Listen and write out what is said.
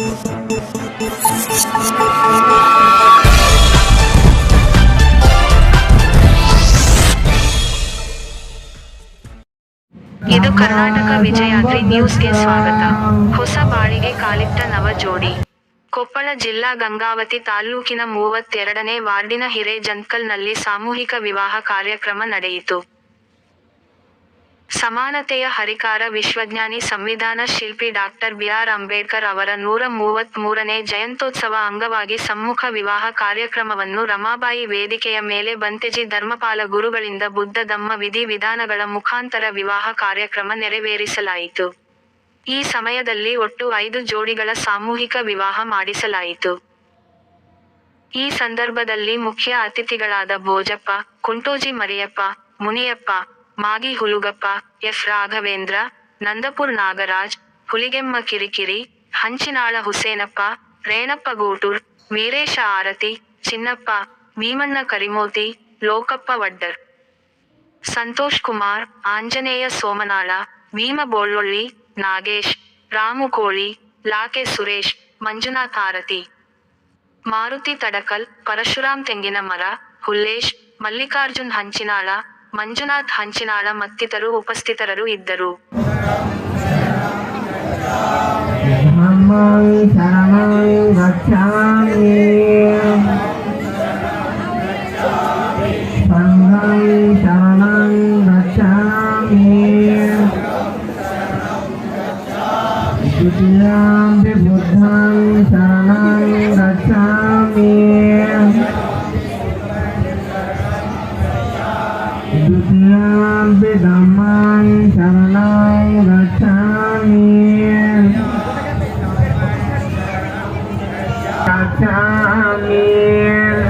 ಇದು ಕರ್ನಾಟಕ ವಿಜಯಾದ್ರಿ ನ್ಯೂಸ್ಗೆ ಸ್ವಾಗತ. ಹೊಸ ಬಾಳಿಗೆ ಕಾಲಿಟ್ಟ ನವ ಜೋಡಿ ಕೊಪ್ಪಳ ಜಿಲ್ಲಾ ಗಂಗಾವತಿ ತಾಲ್ಲೂಕಿನ ಮೂವತ್ತೆರಡನೇ ವಾರ್ಡಿನ ಹಿರೇಜಂತ್ಕಲ್ನಲ್ಲಿ ಸಾಮೂಹಿಕ ವಿವಾಹ ಕಾರ್ಯಕ್ರಮ ನಡೆಯಿತು. ಸಮಾನತೆಯ ಹರಿಕಾರ ವಿಶ್ವಜ್ಞಾನಿ ಸಂವಿಧಾನ ಶಿಲ್ಪಿ ಡಾಕ್ಟರ್ ಬಿಆರ್ ಅಂಬೇಡ್ಕರ್ ಅವರ ನೂರ ಮೂವತ್ತ್ ಮೂರನೇ ಜಯಂತ್ಯೋತ್ಸವ ಅಂಗವಾಗಿ ಸಮ್ಮುಖ ವಿವಾಹ ಕಾರ್ಯಕ್ರಮವನ್ನು ರಮಾಬಾಯಿ ವೇದಿಕೆಯ ಮೇಲೆ ಬಂತೆಜಿ ಧರ್ಮಪಾಲ ಗುರುಗಳಿಂದ ಬುದ್ಧ ಧಮ್ಮ ವಿಧಿ ವಿಧಾನಗಳ ಮುಖಾಂತರ ವಿವಾಹ ಕಾರ್ಯಕ್ರಮ ನೆರವೇರಿಸಲಾಯಿತು. ಈ ಸಮಯದಲ್ಲಿ ಒಟ್ಟು ಐದು ಜೋಡಿಗಳ ಸಾಮೂಹಿಕ ವಿವಾಹ ಮಾಡಿಸಲಾಯಿತು. ಈ ಸಂದರ್ಭದಲ್ಲಿ ಮುಖ್ಯ ಅತಿಥಿಗಳಾದ ಭೋಜಪ್ಪ, ಕುಂಟೋಜಿ ಮರಿಯಪ್ಪ, ಮುನಿಯಪ್ಪ ಮಾಗಿ ಹುಲುಗಪ್ಪ, ಎಫ್. ರಾಘವೇಂದ್ರ, ನಂದಪುರ್ ನಾಗರಾಜ್, ಹುಲಿಗೆಮ್ಮ ಕಿರಿಕಿರಿ, ಹಂಚಿನಾಳ ಹುಸೇನಪ್ಪ, ರೇಣಪ್ಪ ಗೂಟೂರ್, ವೀರೇಶ ಆರತಿ, ಚಿನ್ನಪ್ಪ, ಭೀಮಣ್ಣ ಕರಿಮೋತಿ ಲೋಕಪ್ಪ ವಡ್ಡರ್. ಸಂತೋಷ್ ಕುಮಾರ್, ಆಂಜನೇಯ ಸೋಮನಾಳ, ಭೀಮ ಬೋಳ್ಳೊಳ್ಳಿ ನಾಗೇಶ್, ರಾಮು ಕೋಳಿ, ಲಾಕೆ ಸುರೇಶ್, ಮಂಜುನಾಥ್ ಆರತಿ. ಮಾರುತಿ ತಡಕಲ್, ಪರಶುರಾಮ್ ತೆಂಗಿನ ಮರ ಹುಲ್ಲೇಶ್, ಮಲ್ಲಿಕಾರ್ಜುನ್ ಹಂಚಿನಾಳ ಮಂಜುನಾಥ್ ಹಂಚಿನಾಳ ಮತ್ತಿತರು ಉಪಸ್ಥಿತರರು ಇದ್ದರು ुद्धां द्वितीयां धम्मं शरणं गच्छामि गच्छामि